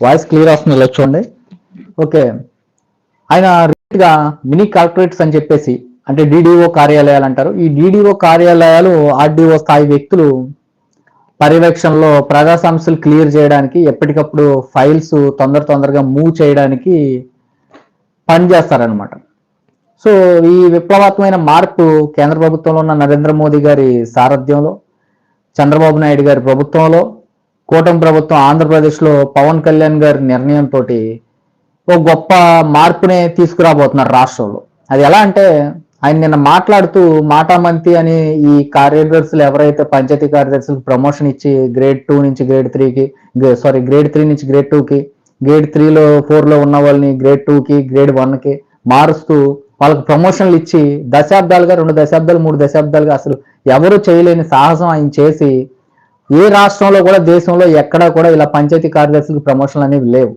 Voice clear వస్తుంది ఇలా చూడండి. ఓకే. ఆయన రీట్గా మినీ కలెక్టరేట్స్ అని చెప్పేసి అంటే డిడిఓ కార్యాలయాలు అంటారు. ఈ డిడిఓ కార్యాలయాలు ఆర్డిఓ స్థాయి వ్యక్తులు పర్యవేక్షణలో ప్రజా సమస్యలు క్లియర్ చేయడానికి ఎప్పటికప్పుడు ఫైల్స్ తొందర తొందరగా మూవ్ చేయడానికి పనిచేస్తారనమాట సో ఈ విప్లవాత్మైన మార్పు కేంద్ర ప్రభుత్వంలో ఉన్న నరేంద్ర మోదీ గారి సారథ్యంలో చంద్రబాబు నాయుడు గారి ప్రభుత్వంలో కూటమి ప్రభుత్వం ఆంధ్రప్రదేశ్లో పవన్ కళ్యాణ్ గారి నిర్ణయంతో ఒక గొప్ప మార్పునే తీసుకురాబోతున్నారు రాష్ట్రంలో. అది ఎలా అంటే ఆయన నిన్న మాట్లాడుతూ మాటామంతి అని ఈ కార్యదర్శులు ఎవరైతే పంచాయతీ కార్యదర్శులకు ప్రమోషన్ ఇచ్చి గ్రేడ్ టూ నుంచి గ్రేడ్ త్రీకి సారీ గ్రేడ్ త్రీ నుంచి గ్రేడ్ టూకి గ్రేడ్ త్రీలో ఫోర్లో ఉన్న వాళ్ళని గ్రేడ్ టూకి గ్రేడ్ వన్కి మారుస్తూ వాళ్ళకి ప్రమోషన్లు ఇచ్చి దశాబ్దాలుగా రెండు దశాబ్దాలు మూడు దశాబ్దాలుగా అసలు ఎవరు చేయలేని సాహసం ఆయన చేసి ఏ రాష్ట్రంలో కూడా దేశంలో ఎక్కడా కూడా ఇలా పంచాయతీ కార్యదర్శులకు ప్రమోషన్లు అనేవి లేవు.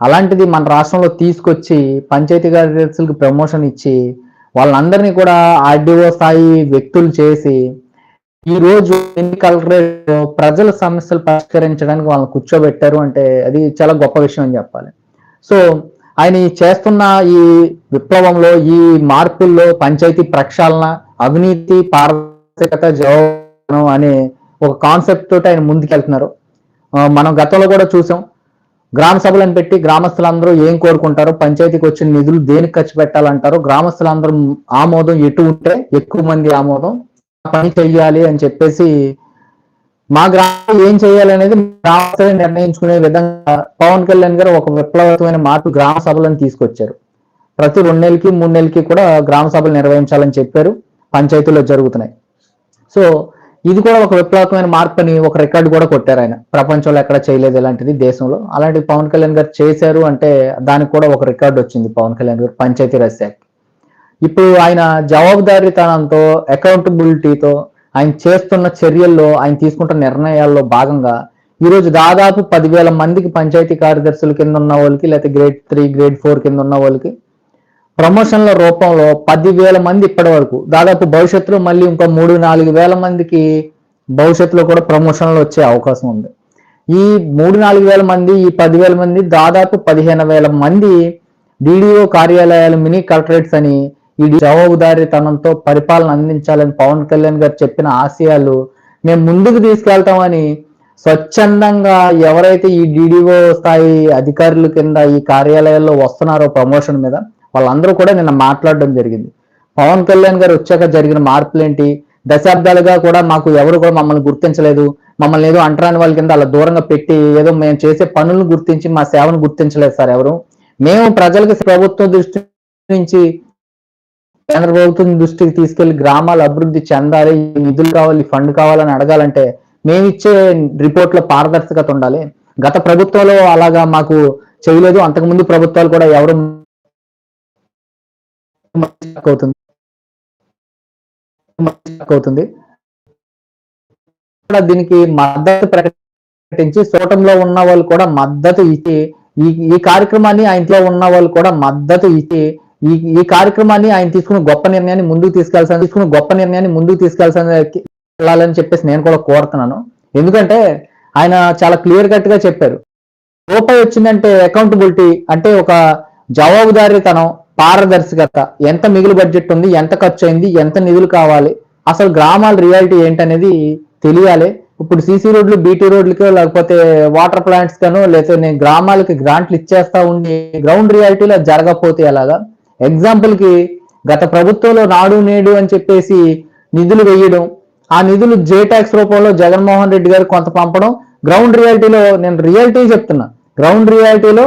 అలాంటిది మన రాష్ట్రంలో తీసుకొచ్చి పంచాయతీ కార్యదర్శులకు ప్రమోషన్ ఇచ్చి వాళ్ళందరినీ కూడా ఆర్డీఓ స్థాయి వ్యక్తులు చేసి ఈ రోజు కలెక్టరేట్ ప్రజల సమస్యలు పరిష్కరించడానికి వాళ్ళని కూర్చోబెట్టారు అంటే అది చాలా గొప్ప విషయం అని చెప్పాలి. సో ఆయన చేస్తున్న ఈ విప్లవంలో ఈ మార్పుల్లో పంచాయతీ ప్రక్షాళన అవినీతి పారదర్శకత జవాబు అనే ఒక కాన్సెప్ట్ తోటి ఆయన ముందుకెళ్తున్నారు. మనం గతంలో కూడా చూసాం. గ్రామ సభలను పెట్టి గ్రామస్తులందరూ ఏం కోరుకుంటారో పంచాయతీకి వచ్చిన నిధులు దేనికి ఖర్చు పెట్టాలంటారో గ్రామస్తులందరూ ఆమోదం ఎటు ఉంటే ఎక్కువ మంది ఆమోదం పని చెయ్యాలి అని చెప్పేసి మా గ్రామం ఏం చేయాలి అనేది గ్రామస్తులే నిర్ణయించుకునే విధంగా పవన్ కళ్యాణ్ గారు ఒక విప్లవమైన మార్పు గ్రామ సభలను తీసుకొచ్చారు. ప్రతి రెండు నెలలకి మూడు నెలలకి కూడా గ్రామ సభలు నిర్వహించాలని చెప్పారు. పంచాయతీలో జరుగుతున్నాయి. సో ఇది కూడా ఒక విప్లవకమైన మార్పు అని ఒక రికార్డు కూడా కొట్టారు ఆయన. ప్రపంచంలో ఎక్కడ చేయలేదు ఇలాంటిది దేశంలో. అలాంటి పవన్ కళ్యాణ్ గారు చేశారు అంటే దానికి కూడా ఒక రికార్డు వచ్చింది పవన్ కళ్యాణ్ గారు పంచాయతీరాజ్ శాఖ. ఇప్పుడు ఆయన జవాబుదారీతనంతో అకౌంటబిలిటీతో ఆయన చేస్తున్న చర్యల్లో ఆయన తీసుకుంటున్న నిర్ణయాల్లో భాగంగా ఈరోజు దాదాపు పదివేల మందికి పంచాయతీ కార్యదర్శుల కింద ఉన్న వాళ్ళకి లేకపోతే గ్రేడ్ త్రీ గ్రేడ్ ఫోర్ కింద ఉన్న వాళ్ళకి ప్రమోషన్ల రూపంలో పదివేల మంది ఇప్పటి వరకు. దాదాపు భవిష్యత్తులో మళ్ళీ ఇంకా మూడు నాలుగు వేల మందికి భవిష్యత్తులో కూడా ప్రమోషన్లు వచ్చే అవకాశం ఉంది. ఈ మూడు నాలుగు వేల మంది ఈ పదివేల మంది దాదాపు పదిహేను వేల మంది డిడిఓ కార్యాలయాలు మినీ కలెక్టరేట్స్ అని ఈ జవాబుదారీతనంతో పరిపాలన అందించాలని పవన్ కళ్యాణ్ గారు చెప్పిన ఆశయాలు మేము ముందుకు తీసుకెళ్తామని స్వచ్ఛందంగా ఎవరైతే ఈ డిడిఓ స్థాయి అధికారుల కింద ఈ కార్యాలయాల్లో వస్తున్నారో ప్రమోషన్ మీద వాళ్ళందరూ కూడా నిన్న మాట్లాడడం జరిగింది. పవన్ కళ్యాణ్ గారు వచ్చాక జరిగిన మార్పులు ఏంటి దశాబ్దాలుగా కూడా మాకు ఎవరు కూడా మమ్మల్ని గుర్తించలేదు. మమ్మల్ని ఏదో అంటరాని వాళ్ళ కింద అలా దూరంగా పెట్టి ఏదో మేము చేసే పనులను గుర్తించి మా సేవను గుర్తించలేదు సార్ ఎవరు. మేము ప్రజలకు ప్రభుత్వం దృష్టి నుంచి కేంద్ర ప్రభుత్వం దృష్టికి తీసుకెళ్ళి గ్రామాలు అభివృద్ధి చెందాలి నిధులు కావాలి ఫండ్ కావాలని అడగాలంటే మేము ఇచ్చే రిపోర్ట్లో పారదర్శకత ఉండాలి. గత ప్రభుత్వంలో అలాగా మాకు చేయలేదు. అంతకుముందు ప్రభుత్వాలు కూడా ఎవరు అవుతుంది. అవుతుంది. దీనికి మద్దతు ప్రకటించి సోటంలో ఉన్న వాళ్ళు కూడా మద్దతు ఇచ్చి ఈ ఈ కార్యక్రమాన్ని ఆ ఇంట్లో ఉన్న వాళ్ళు కూడా మద్దతు ఇచ్చి ఈ ఈ కార్యక్రమాన్ని ఆయన తీసుకున్న గొప్ప నిర్ణయాన్ని ముందుకు తీసుకెళ్తాను తీసుకున్న గొప్ప నిర్ణయాన్ని ముందుకు తీసుకెళ్ళాలని వెళ్ళాలని చెప్పేసి నేను కూడా కోరుతున్నాను. ఎందుకంటే ఆయన చాలా క్లియర్ కట్గా చెప్పారు. రూపాయి వచ్చిందంటే అకౌంటబిలిటీ అంటే ఒక జవాబుదారీతనం పారదర్శకత. ఎంత మిగులు బడ్జెట్ ఉంది ఎంత ఖర్చు అయింది ఎంత నిధులు కావాలి అసలు గ్రామాల రియాలిటీ ఏంటనేది తెలియాలి. ఇప్పుడు సీసీ రోడ్లు బీటీ రోడ్లకో లేకపోతే వాటర్ ప్లాంట్స్ కనో లేకపోతే నేను గ్రామాలకి గ్రాంట్లు ఇచ్చేస్తా ఉండి గ్రౌండ్ రియాలిటీలో జరగకపోతే ఎలాగా? ఎగ్జాంపుల్కి గత ప్రభుత్వంలో నాడు నేడు అని చెప్పేసి నిధులు వేయడం ఆ నిధులు జే ట్యాక్స్ రూపంలో జగన్మోహన్ రెడ్డి గారు కొంత పంపడం గ్రౌండ్ రియాలిటీలో నేను రియాలిటీ చెప్తున్నా. గ్రౌండ్ రియాలిటీలో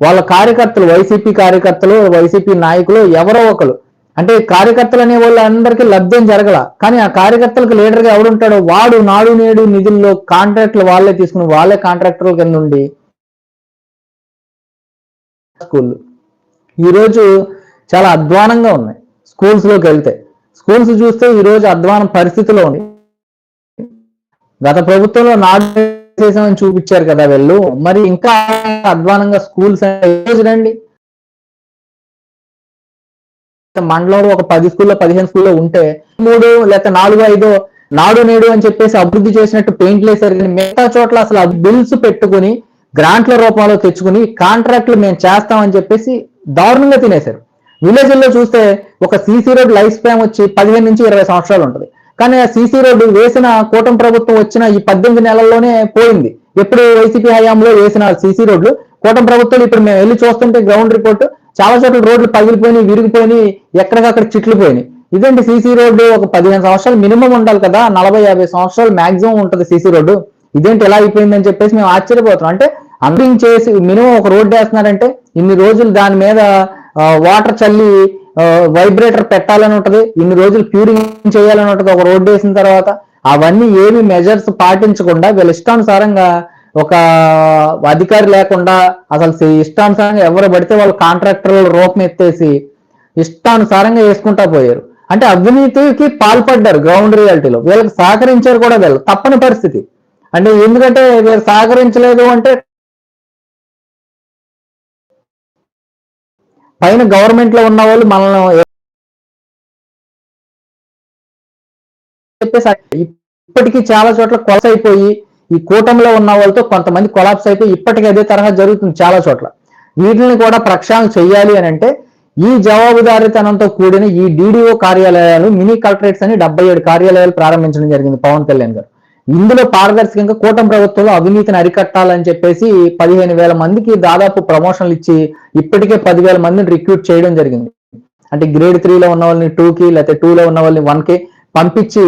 వాళ్ళ కార్యకర్తలు వైసీపీ కార్యకర్తలు వైసీపీ నాయకులు ఎవరో ఒకరు. అంటే కార్యకర్తలు అనే వాళ్ళు అందరికీ లబ్ధం జరగల. కానీ ఆ కార్యకర్తలకు లీడర్గా ఎవడుంటాడో వాడు నాడు నేడు నిధుల్లో కాంట్రాక్ట్లు వాళ్ళే తీసుకుని వాళ్ళే కాంట్రాక్టర్ల కింద ఉండి స్కూల్ ఈ రోజు చాలా అధ్వానంగా ఉన్నాయి స్కూల్స్లోకి వెళ్తే. స్కూల్స్ చూస్తే ఈ రోజు అధ్వానం పరిస్థితిలో ఉంది. గత ప్రభుత్వంలో నాడు చేసామని చూపించారు కదా వీళ్ళు. మరి ఇంకా అధ్వానంగా స్కూల్స్ చూడండి మండలంలో ఒక పది స్కూల్లో పదిహేను స్కూల్లో ఉంటే మూడు లేకపోతే నాలుగు ఐదో నాడు నేడు అని చెప్పేసి అభివృద్ధి చేసినట్టు పెయింట్లు వేసారు కానీ మిగతా చోట్ల అసలు బిల్స్ పెట్టుకుని గ్రాంట్ల రూపంలో తెచ్చుకుని కాంట్రాక్ట్లు మేము చేస్తామని చెప్పేసి దారుణంగా తినేశారు. విలేజ్లో చూస్తే ఒక సీసీ రోడ్ లైఫ్ స్పాన్ వచ్చి పదిహేను నుంచి ఇరవై సంవత్సరాలు ఉంటుంది. కానీ ఆ సీసీ రోడ్డు వేసిన కూటమి ప్రభుత్వం వచ్చిన ఈ పద్దెనిమిది నెలల్లోనే పోయింది. ఎప్పుడు వైసీపీ హయాంలో వేసిన సీసీ రోడ్లు? కూటమి ప్రభుత్వం ఇప్పుడు మేము వెళ్ళి చూస్తుంటే గ్రౌండ్ రిపోర్ట్ చాలా చోట్ల రోడ్లు పగిలిపోయినాయి విరిగిపోయినాయి ఎక్కడికక్కడ చిట్లు పోయినాయి ఇదేంటి సీసీ రోడ్డు ఒక పదిహేను సంవత్సరాలు మినిమం ఉండాలి కదా? నలభై యాభై సంవత్సరాలు మాక్సిమం ఉంటుంది సీసీ రోడ్డు. ఇదేంటి ఎలా అయిపోయిందని చెప్పేసి మేము ఆశ్చర్యపోతున్నాం. అంటే అంబింగ్ చేసి మినిమం ఒక రోడ్డు వేస్తున్నారంటే ఇన్ని రోజులు దాని మీద వాటర్ చల్లి వైబ్రేటర్ పెట్టాలని ఉంటది. ఇన్ని రోజులు క్యూరింగ్ చేయాలని ఉంటది. ఒక రోడ్డు వేసిన తర్వాత అవన్నీ ఏమి మెజర్స్ పాటించకుండా వీళ్ళ ఇష్టానుసారంగా ఒక అధికారి లేకుండా అసలు ఇష్టానుసారంగా ఎవరు పడితే వాళ్ళు కాంట్రాక్టర్ల రూపం ఎత్తేసి ఇష్టానుసారంగా వేసుకుంటా పోయారు. అంటే అవినీతికి పాల్పడ్డారు గ్రౌండ్ రియాలిటీలో వీళ్ళకి సహకరించారు కూడా వీళ్ళు. తప్పని పరిస్థితి. అంటే ఎందుకంటే వీళ్ళు సహకరించలేదు అంటే పైన గవర్నమెంట్లో ఉన్న వాళ్ళు మనల్ని చెప్పేసి ఇప్పటికీ చాలా చోట్ల కొలస అయిపోయి ఈ కూటమిలో ఉన్న వాళ్ళతో కొంతమంది కొలాప్స్ అయిపోయి ఇప్పటికీ అదే తరహా జరుగుతుంది చాలా చోట్ల. వీటిని కూడా ప్రక్షాళన చేయాలి అని అంటే ఈ జవాబుదారీతనంతో కూడిన ఈ డిడిఓ కార్యాలయాలు మినీ కలెక్టరేట్స్ అని డెబ్బై ఏడు కార్యాలయాలు ప్రారంభించడం జరిగింది పవన్ కళ్యాణ్ గారు. ఇందులో పారదర్శకంగా కూటమి ప్రభుత్వంలో అవినీతిని అరికట్టాలని చెప్పేసి పదిహేను వేల మందికి దాదాపు ప్రమోషన్లు ఇచ్చి ఇప్పటికే పదివేల మందిని రిక్రూట్ చేయడం జరిగింది. అంటే గ్రేడ్ త్రీలో ఉన్న వాళ్ళని టూకి లేకపోతే టూలో ఉన్న వాళ్ళని వన్కి పంపించి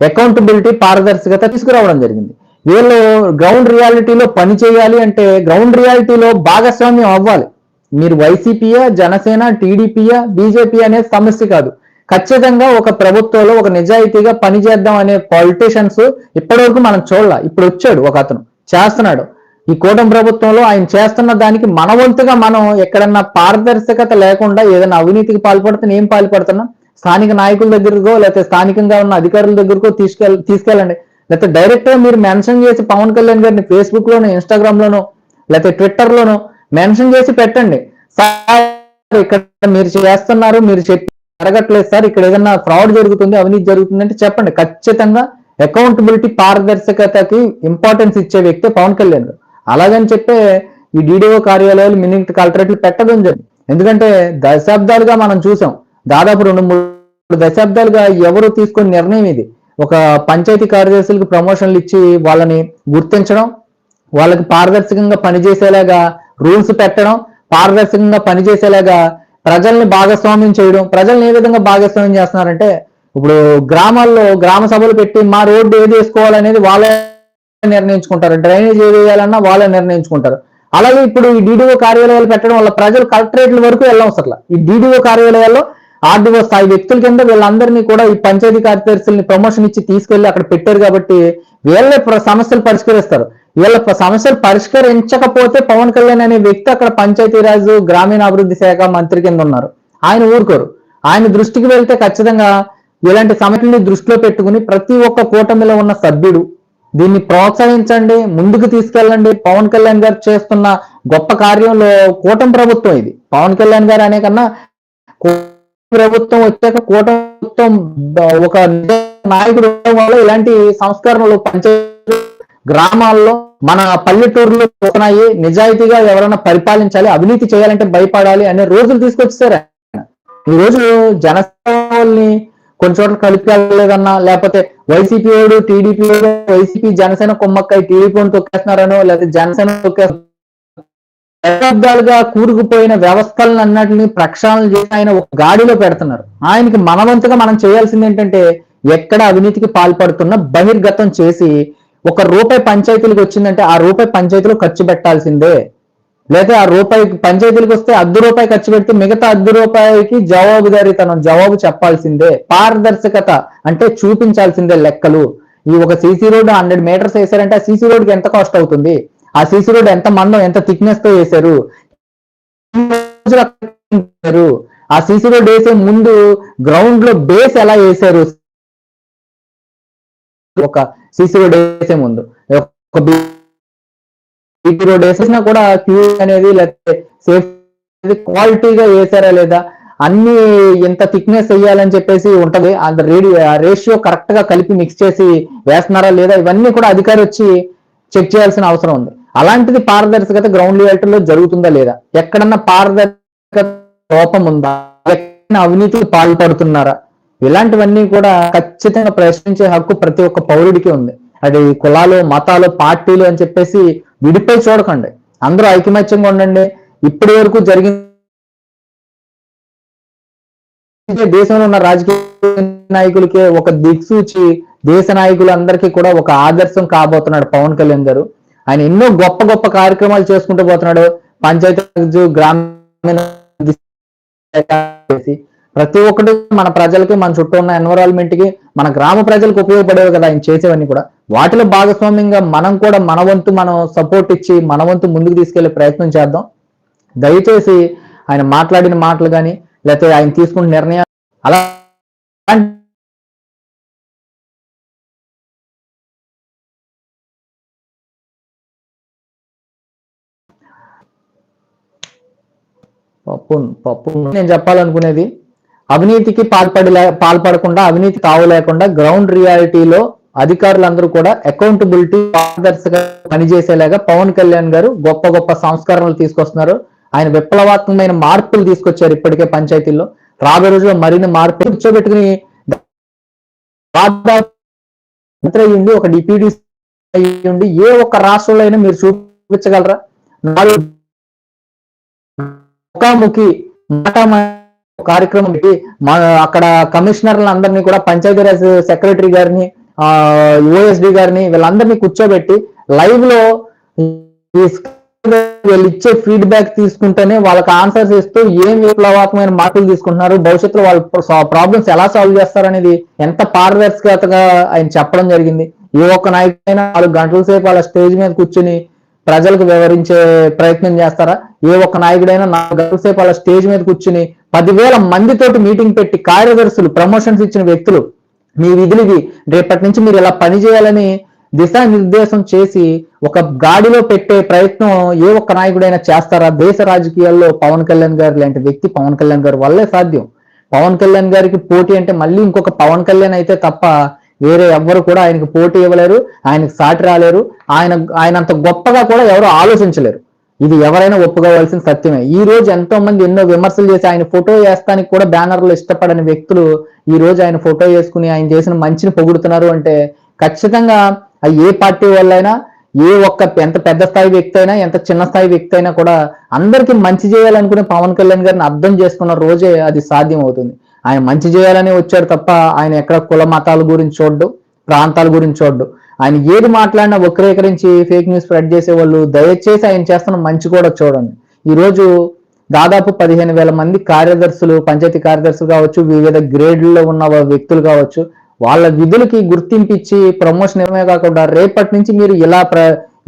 అకౌంటబిలిటీ పారదర్శకత తీసుకురావడం జరిగింది. వీళ్ళు గ్రౌండ్ రియాలిటీలో పని చేయాలి అంటే గ్రౌండ్ రియాలిటీలో భాగస్వామ్యం అవ్వాలి. మీరు వైసీపీయా జనసేన టీడీపీయా బీజేపీ అనేది సమస్య కాదు. ఖచ్చితంగా ఒక ప్రభుత్వంలో ఒక నిజాయితీగా పనిచేద్దాం అనే పాలిటీషియన్స్ ఇప్పటివరకు మనం చూడాల. ఇప్పుడు వచ్చాడు ఒక అతను. చేస్తున్నాడు. ఈ కూటమి ప్రభుత్వంలో ఆయన చేస్తున్న దానికి మన వంతుగా మనం ఎక్కడన్నా పారదర్శకత లేకుండా ఏదైనా అవినీతికి పాల్పడితే ఏం పాల్పడుతున్నాం? స్థానిక నాయకుల దగ్గరకో లేకపోతే స్థానికంగా ఉన్న అధికారుల దగ్గరకో తీసుకెళ్ తీసుకెళ్ళండి. లేకపోతే డైరెక్ట్గా మీరు మెన్షన్ చేసి పవన్ కళ్యాణ్ గారిని ఫేస్బుక్ లోను ఇన్స్టాగ్రామ్ లోను లేకపోతే ట్విట్టర్ లోను మెన్షన్ చేసి పెట్టండి. సార్ ఇక్కడ మీరు చేస్తున్నారు మీరు చెప్పి జరగట్లేదు సార్ ఇక్కడ ఏదైనా ఫ్రాడ్ జరుగుతుంది అవినీతి జరుగుతుంది అంటే చెప్పండి. ఖచ్చితంగా అకౌంటబిలిటీ పారదర్శకతకి ఇంపార్టెన్స్ ఇచ్చే వ్యక్తి పవన్ కళ్యాణ్ గారు. అలాగని చెప్పే ఈ డిడిఓ కార్యాలయాలు మినీ కలెక్టరేట్లు పెట్టడం జరిగింది. ఎందుకంటే దశాబ్దాలుగా మనం చూసాం దాదాపు రెండు మూడు దశాబ్దాలుగా ఎవరు తీసుకున్న నిర్ణయం ఇది. ఒక పంచాయతీ కార్యదర్శులకు ప్రమోషన్లు ఇచ్చి వాళ్ళని గుర్తించడం వాళ్ళకి పారదర్శకంగా పనిచేసేలాగా రూల్స్ పెట్టడం పారదర్శకంగా పనిచేసేలాగా ప్రజల్ని భాగస్వామ్యం చేయడం ప్రజల్ని ఏ విధంగా భాగస్వామ్యం చేస్తున్నారంటే ఇప్పుడు గ్రామాల్లో గ్రామ సభలు పెట్టి మా రోడ్డు ఏది వేసుకోవాలనేది వాళ్ళే నిర్ణయించుకుంటారు. డ్రైనేజ్ ఏది వేయాలన్నా వాళ్ళే నిర్ణయించుకుంటారు. అలాగే ఇప్పుడు ఈ డీడీఓ కార్యాలయాలు పెట్టడం వల్ల ప్రజలు కలెక్టరేట్ల వరకు వెళ్ళవసరలా. ఈ డీడీఓ కార్యాలయాల్లో ఆర్డీఓ స్థాయి వ్యక్తుల కింద వీళ్ళందరినీ కూడా ఈ పంచాయతీ కార్యదర్శుల్ని ప్రమోషన్ ఇచ్చి తీసుకెళ్ళి అక్కడ పెట్టారు కాబట్టి వీళ్ళే సమస్యలు పరిష్కరిస్తారు. వీళ్ళ సమస్యలు పరిష్కరించకపోతే పవన్ కళ్యాణ్ అనే వ్యక్తి అక్కడ పంచాయతీరాజ్ గ్రామీణాభివృద్ధి శాఖ మంత్రి కింద ఉన్నారు. ఆయన ఊరుకోరు. ఆయన దృష్టికి వెళ్తే ఖచ్చితంగా ఇలాంటి సమస్యల్ని దృష్టిలో పెట్టుకుని ప్రతి ఒక్క కూటమిలో ఉన్న సభ్యుడు దీన్ని ప్రోత్సహించండి ముందుకు తీసుకెళ్ళండి. పవన్ కళ్యాణ్ గారు చేస్తున్న గొప్ప కార్యంలో కూటమి ప్రభుత్వం ఇది. పవన్ కళ్యాణ్ గారు అనే కన్నా ప్రభుత్వం వచ్చాక కూటమి ఒక నాయకుడు వల్ల ఇలాంటి సంస్కరణలు పంచాయతీ గ్రామాల్లో మన పల్లెటూరులో పోతున్నాయి. నిజాయితీగా ఎవరైనా పరిపాలించాలి అవినీతి చేయాలంటే భయపడాలి అనే రోజులు తీసుకొచ్చారు ఈ రోజు జనసేనని కొన్ని చోట్ల కలిపలేదన్నా లేకపోతే వైసీపీ వాడు టీడీపీ వాడు వైసీపీ జనసేన కొమ్మక్కాయ టీడీపీ తొక్కేస్తున్నారనో లేకపోతే జనసేన తొక్కేస్తున్నారు దశాబ్దాలుగా కూరుకుపోయిన వ్యవస్థలను అన్నిటిని ప్రక్షాళన చేసి ఆయన ఒక గాడిలో పెడుతున్నారు. ఆయనకి మనవంతుగా మనం చేయాల్సింది ఏంటంటే ఎక్కడ అవినీతికి పాల్పడుతున్న బహిర్గతం చేసి ఒక రూపాయి పంచాయతీలకు వచ్చిందంటే ఆ రూపాయి పంచాయతీలో ఖర్చు పెట్టాల్సిందే. లేదా ఆ రూపాయి పంచాయతీలకు వస్తే అర్ధ రూపాయి ఖర్చు పెడితే మిగతా అర్ధ రూపాయికి జవాబుదారీతనం జవాబు చెప్పాల్సిందే. పారదర్శకత అంటే చూపించాల్సిందే లెక్కలు. ఈ ఒక సీసీ రోడ్డు హండ్రెడ్ మీటర్స్ వేసారంటే ఆ సీసీ రోడ్కి ఎంత కాస్ట్ అవుతుంది? ఆ సీసీ రోడ్ ఎంత మందం ఎంత థిక్నెస్తో వేశారు? ఆ సీసీ రోడ్ వేసే ముందు గ్రౌండ్లో బేస్ ఎలా వేశారు? ఒక సీసీ రోడ్ వేసే ముందు. ఒక బీటీ రోడ్ వేసేసినా కూడా క్యూ అనేది లేకపోతే సేఫ్ క్వాలిటీగా వేసారా లేదా? అన్ని ఎంత థిక్నెస్ వేయాలని చెప్పేసి ఉంటది. అంత రేడియో రేషియో కరెక్ట్గా కలిపి మిక్స్ చేసి వేస్తున్నారా లేదా? ఇవన్నీ కూడా అధికారి వచ్చి చెక్ చేయాల్సిన అవసరం ఉంది. అలాంటిది పారదర్శకత గ్రౌండ్ రియాలిటీలో జరుగుతుందా లేదా? ఎక్కడన్నా పారదర్శకత లోపం ఉందా? ఎక్కడైనా అవినీతికి పాల్పడుతున్నారా? ఇలాంటివన్నీ కూడా ఖచ్చితంగా ప్రశ్నించే హక్కు ప్రతి ఒక్క పౌరుడికి ఉంది. అది కులాలు మతాలు పార్టీలు అని చెప్పేసి విడిపోయి చూడకండి. అందరూ ఐకమత్యంగా ఉండండి. ఇప్పటి వరకు జరిగిన దేశంలో ఉన్న రాజకీయ నాయకులకే ఒక దిక్సూచి దేశ నాయకులందరికీ కూడా ఒక ఆదర్శం కాబోతున్నాడు పవన్ కళ్యాణ్ గారు. ఆయన ఎన్నో గొప్ప గొప్ప కార్యక్రమాలు చేసుకుంటూ పోతున్నాడు. పంచాయతీ గ్రామీణ ప్రతి ఒక్కటి మన ప్రజలకి మన చుట్టూ ఉన్న ఎన్విరాన్మెంట్కి మన గ్రామ ప్రజలకు ఉపయోగపడేవి కదా ఆయన చేసేవన్నీ కూడా. వాటిలో భాగస్వామ్యంగా మనం కూడా మన వంతు మనం సపోర్ట్ ఇచ్చి మన వంతు ముందుకు తీసుకెళ్ళే ప్రయత్నం చేద్దాం. దయచేసి ఆయన మాట్లాడిన మాటలు కానీ లేకపోతే ఆయన తీసుకున్న నిర్ణయాలు అలా పప్పు పప్పు నేను చెప్పాలనుకునేది అవినీతికి పాల్పడి పాల్పడకుండా అవినీతి కావలేకుండా గ్రౌండ్ రియాలిటీలో అధికారులందరూ కూడా అకౌంటబిలిటీ పారదర్శక పనిచేసేలాగా పవన్ కళ్యాణ్ గారు గొప్ప గొప్ప సంస్కరణలు తీసుకొస్తున్నారు. ఆయన విప్లవాత్మకమైన మార్పులు తీసుకొచ్చారు ఇప్పటికే పంచాయతీల్లో. రాబోయే రోజుల్లో మరిన్ని మార్పులు కూర్చోబెట్టుకుని ఉండి ఒక డిప్యూటీ ఉండి ఏ ఒక్క రాష్ట్రంలో అయినా మీరు చూపించగలరా? నాలుగు ముఖాముఖి మాట కార్యక్రమం పెట్టి అక్కడ కమిషనర్లు అందరినీ కూడా పంచాయతీరాజ్ సెక్రటరీ గారిని యుఎస్డి గారిని వీళ్ళందరినీ కూర్చోబెట్టి లైవ్లో వీళ్ళు ఇచ్చే ఫీడ్బ్యాక్ తీసుకుంటేనే వాళ్ళకి ఆన్సర్స్ ఇస్తూ ఏం విప్లవాత్మకమైన మార్పులు తీసుకుంటున్నారు భవిష్యత్తులో వాళ్ళ ప్రాబ్లమ్స్ ఎలా సాల్వ్ చేస్తారనేది ఎంత పారదర్శకతగా ఆయన చెప్పడం జరిగింది. ఏ ఒక్క నాయకుడైనా నాలుగు గంటల సేపు వాళ్ళ స్టేజ్ మీద కూర్చుని ప్రజలకు వివరించే ప్రయత్నం చేస్తారా? ఏ ఒక్క నాయకుడైనా నాలుగు గంటల సేపు వాళ్ళ స్టేజ్ మీద కూర్చుని పదివేల మందితోటి మీటింగ్ పెట్టి కార్యదర్శులు ప్రమోషన్స్ ఇచ్చిన వ్యక్తులు మీ విధులు రేపటి నుంచి మీరు ఇలా పనిచేయాలని దిశానిర్దేశం చేసి ఒక గాడిలో పెట్టే ప్రయత్నం ఏ ఒక్క నాయకుడైనా చేస్తారా? దేశ రాజకీయాల్లో పవన్ కళ్యాణ్ గారు లాంటి వ్యక్తి పవన్ కళ్యాణ్ గారు వల్లే సాధ్యం. పవన్ కళ్యాణ్ గారికి పోటీ అంటే మళ్ళీ ఇంకొక పవన్ కళ్యాణ్ అయితే తప్ప వేరే ఎవ్వరు కూడా ఆయనకు పోటీ ఇవ్వలేరు ఆయనకు సాటి రాలేరు ఆయన ఆయన అంత గొప్పగా కూడా ఎవరు ఆలోచించలేరు. ఇది ఎవరైనా ఒప్పుకోవాల్సిన సత్యమే. ఈ రోజు ఎంతో మంది ఎన్నో విమర్శలు చేసి ఆయన ఫోటో వేస్తానికి కూడా బ్యానర్లు ఇష్టపడని వ్యక్తులు ఈ రోజు ఆయన ఫోటో వేసుకుని ఆయన చేసిన మంచిని పొగుడుతున్నారు అంటే ఖచ్చితంగా ఏ పార్టీ వాళ్ళైనా ఏ ఒక్క ఎంత పెద్ద స్థాయి వ్యక్తి అయినా ఎంత చిన్న స్థాయి వ్యక్తి అయినా కూడా అందరికీ మంచి చేయాలనుకునే పవన్ కళ్యాణ్ గారిని అర్థం చేసుకున్న రోజే అది సాధ్యం అవుతుంది ఆయన మంచి చేయాలని వచ్చాడు తప్ప ఆయన ఎక్కడ కుల మతాల గురించి చూడ్డు ప్రాంతాల గురించి చూడ్డు. ఆయన ఏది మాట్లాడినా వక్రీకరించి ఫేక్ న్యూస్ స్ప్రెడ్ చేసే వాళ్ళు దయచేసి ఆయన చేస్తున్న మంచి కూడా చూడండి. ఈరోజు దాదాపు పదిహేను వేల మంది కార్యదర్శులు పంచాయతీ కార్యదర్శులు కావచ్చు వివిధ గ్రేడ్లలో ఉన్న వ్యక్తులు కావచ్చు వాళ్ళ విధులకి గుర్తింపిచ్చి ప్రమోషన్ ఏమే కాకుండా రేపటి నుంచి మీరు ఇలా ప్ర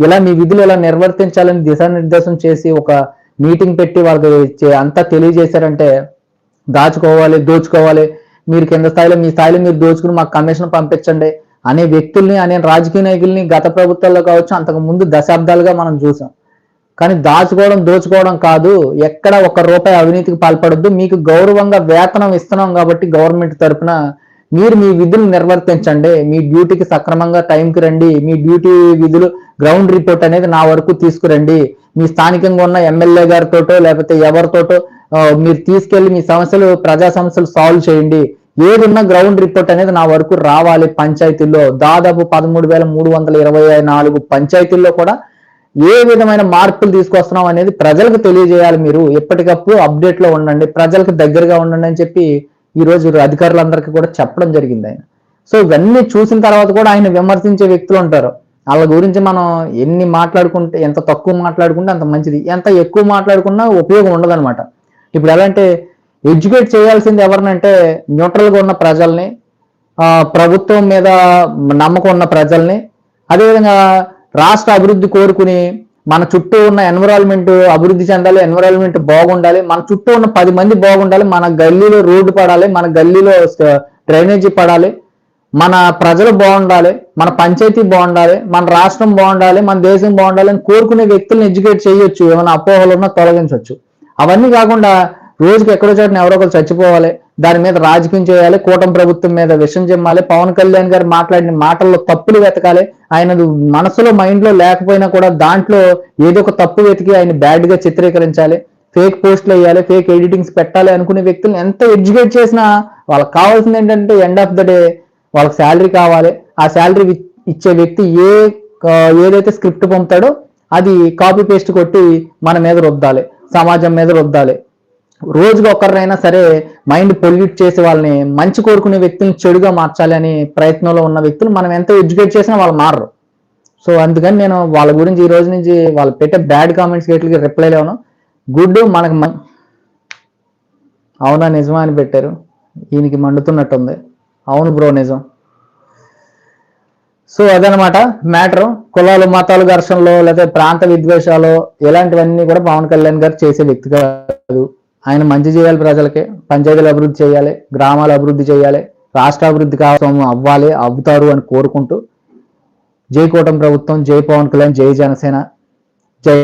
ఇలా మీ విధులు ఎలా నిర్వర్తించాలని దిశానిర్దేశం చేసి ఒక మీటింగ్ పెట్టి వాళ్ళకి అంతా తెలియజేశారంటే దాచుకోవాలి దోచుకోవాలి. మీరు కింద స్థాయిలో మీ స్థాయిలో మీరు దోచుకుని మాకు కమిషన్ పంపించండి. అనే వ్యక్తుల్ని అనే రాజకీయ నాయకుల్ని గత ప్రభుత్వాల్లో కావచ్చు అంతకు ముందు దశాబ్దాలుగా మనం చూసాం. కానీ దాచుకోవడం దోచుకోవడం కాదు. ఎక్కడ ఒక రూపాయి అవినీతికి పాల్పడద్దు. మీకు గౌరవంగా వేతనం ఇస్తున్నాం కాబట్టి గవర్నమెంట్ తరఫున మీరు మీ విధులు నిర్వర్తించండి. మీ డ్యూటీకి సక్రమంగా టైంకి రండి. మీ డ్యూటీ విధులు గ్రౌండ్ రిపోర్ట్ అనేది నా వరకు తీసుకురండి. మీ స్థానికంగా ఉన్న ఎమ్మెల్యే గారితోటో లేకపోతే ఎవరితోటో మీరు తీసుకెళ్ళి మీ సమస్యలు ప్రజా సమస్యలు సాల్వ్ చేయండి. ఏదున్న గ్రౌండ్ రిపోర్ట్ అనేది నా వరకు రావాలి పంచాయతీల్లో. దాదాపు పదమూడు వేల మూడు వందల ఇరవై నాలుగు పంచాయతీల్లో కూడా ఏ విధమైన మార్పులు తీసుకొస్తున్నాం అనేది ప్రజలకు తెలియజేయాలి మీరు. ఎప్పటికప్పుడు అప్డేట్లో ఉండండి ప్రజలకు దగ్గరగా ఉండండి అని చెప్పి ఈ రోజు అధికారులందరికీ కూడా చెప్పడం జరిగింది ఆయన. సో ఇవన్నీ చూసిన తర్వాత కూడా ఆయన విమర్శించే వ్యక్తులు ఉంటారు. వాళ్ళ గురించి మనం ఎన్ని మాట్లాడుకుంటే ఎంత తక్కువ మాట్లాడుకుంటే అంత మంచిది. ఎంత ఎక్కువ మాట్లాడుకున్నా ఉపయోగం ఉండదన్నమాట. ఇప్పుడు ఎలా అంటే ఎడ్యుకేట్ చేయాల్సింది ఎవరినంటే న్యూట్రల్గా ఉన్న ప్రజల్ని ప్రభుత్వం మీద నమ్మకం ఉన్న ప్రజల్ని. అదేవిధంగా రాష్ట్ర అభివృద్ధి కోరుకుని మన చుట్టూ ఉన్న ఎన్విరాన్మెంట్ అభివృద్ధి చెందాలి ఎన్విరాన్మెంట్ బాగుండాలి మన చుట్టూ ఉన్న పది మంది బాగుండాలి మన గల్లీలో రోడ్డు పడాలి మన గల్లీలో డ్రైనేజీ పడాలి మన ప్రజలు బాగుండాలి మన పంచాయతీ బాగుండాలి మన రాష్ట్రం బాగుండాలి మన దేశం బాగుండాలి అని కోరుకునే వ్యక్తులను ఎడ్యుకేట్ చేయొచ్చు ఏమైనా అపోహలు ఉన్నా తొలగించవచ్చు అవన్నీ కాకుండా రోజుకి ఎక్కడో చోటన ఎవరో ఒకరు చచ్చిపోవాలి దాని మీద రాజకీయం చేయాలి కూటమి ప్రభుత్వం మీద విషం చెమ్మాలి పవన్ కళ్యాణ్ గారు మాట్లాడిన మాటల్లో తప్పులు వెతకాలి ఆయన మనసులో మైండ్లో లేకపోయినా కూడా దాంట్లో ఏదో ఒక తప్పు వెతికి ఆయన బ్యాడ్గా చిత్రీకరించాలి ఫేక్ పోస్ట్లు వేయాలి ఫేక్ ఎడిటింగ్స్ పెట్టాలి అనుకునే వ్యక్తులను ఎంత ఎడ్యుకేట్ చేసినా వాళ్ళకి కావాల్సింది ఏంటంటే ఎండ్ ఆఫ్ ద డే వాళ్ళకి శాలరీ కావాలి. ఆ శాలరీ ఇచ్చే వ్యక్తి ఏ ఏదైతే స్క్రిప్ట్ పంపుతాడో అది కాపీ పేస్ట్ కొట్టి మన మీద రుద్దాలి సమాజం మీద రుద్దాలి. రోజుగా ఒక్కరినైనా సరే మైండ్ పొల్యూట్ చేసి వాళ్ళని మంచి కోరుకునే వ్యక్తులను చెడుగా మార్చాలి అని ప్రయత్నంలో ఉన్న వ్యక్తులు మనం ఎంత ఎడ్యుకేట్ చేసినా వాళ్ళు మారరు. సో అందుకని నేను వాళ్ళ గురించి ఈ రోజు నుంచి వాళ్ళు పెట్టే బ్యాడ్ కామెంట్స్ గేట్లకి రిప్లై లేవను. గుడ్ మనకు అవునా నిజమా అని పెట్టారు. ఈయనకి మండుతున్నట్టుంది అవును బ్రో నిజం. సో అదనమాట మ్యాటర్. కులాలు మతాలు ఘర్షణలో లేదా ప్రాంత విద్వేషాలు ఇలాంటివన్నీ కూడా పవన్ కళ్యాణ్ గారు చేసే వ్యక్తి కాదు. ఆయన మంచి చేయాలి ప్రజలకి పంచాయతీలు అభివృద్ధి చేయాలి గ్రామాలు అభివృద్ధి చేయాలి రాష్ట్ర అభివృద్ధి కావాల్సిన అవ్వాలి అవుతారు అని కోరుకుంటూ జై కూటమి ప్రభుత్వం జై పవన్ కళ్యాణ్ జై జనసేన జై